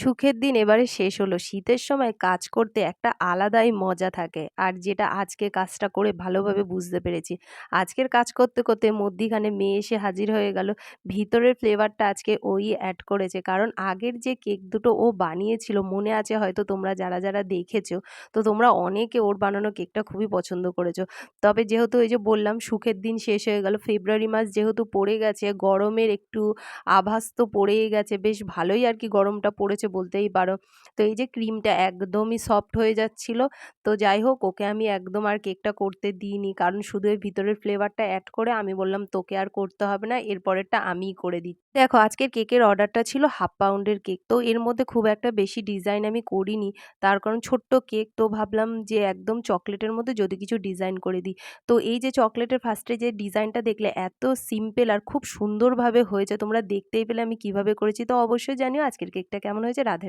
সুখের দিন এবারে শেষ হলো। শীতের সময় কাজ করতে একটা আলাদাই মজা থাকে। আর যেটা আজকে কাজটা করে ভালোভাবে বুঝতে পেরেছি। আজকের কাজ করতে, করতে মধ্যিখানে মেয়ে এসে হাজির হয়ে গেল। ভিতরের ফ্লেভারটা আজকে ওই অ্যাড করেছে। কারণ আগের যে কেক দুটো ও বানিয়েছিল মনে আছে হয়তো তোমরা যারা, যারা দেখেছ। তো তোমরা অনেকে ওর বানানো কেকটা খুবই পছন্দ করেছ। তবে যেহেতু এই যে বললাম সুখের দিন শেষ হয়ে গেল। ফেব্রুয়ারি মাস যেহেতু পড়ে গেছে গরমের একটু আভাস তো পড়েই গেছে। বেশ ভালোই আর কি গরমটা পড়েছে বলতেই পারো। তো এই যে ক্রিমটা একদমই সফট হয়ে যাচ্ছিল। তো যাই হোক, ওকে আমি একদম আর কেকটা করতে দিইনি। কারণ শুধু এর ভিতরের ফ্লেভারটা অ্যাড করে আমি বললাম, তোকে আর করতে হবে না। এরপরেরটা আমিই করে দিই দেখো, আজকের কেকের অর্ডারটা ছিল হাফ পাউন্ডের কেক। তো এর মধ্যে খুব একটা বেশি ডিজাইন আমি করিনি। তার কারণ ছোট্ট কেক, তো ভাবলাম যে একদম চকলেটের মধ্যে যদি কিছু ডিজাইন করে দিই। তো এই যে চকলেটের ফার্স্টে যে ডিজাইনটা দেখলে এত সিম্পল আর খুব সুন্দরভাবে হয়েছে। তোমরা দেখতেই পেলে আমি কীভাবে করেছি। তো অবশ্যই জানিও আজকের কেকটা কেমন হয়েছে। Gracias.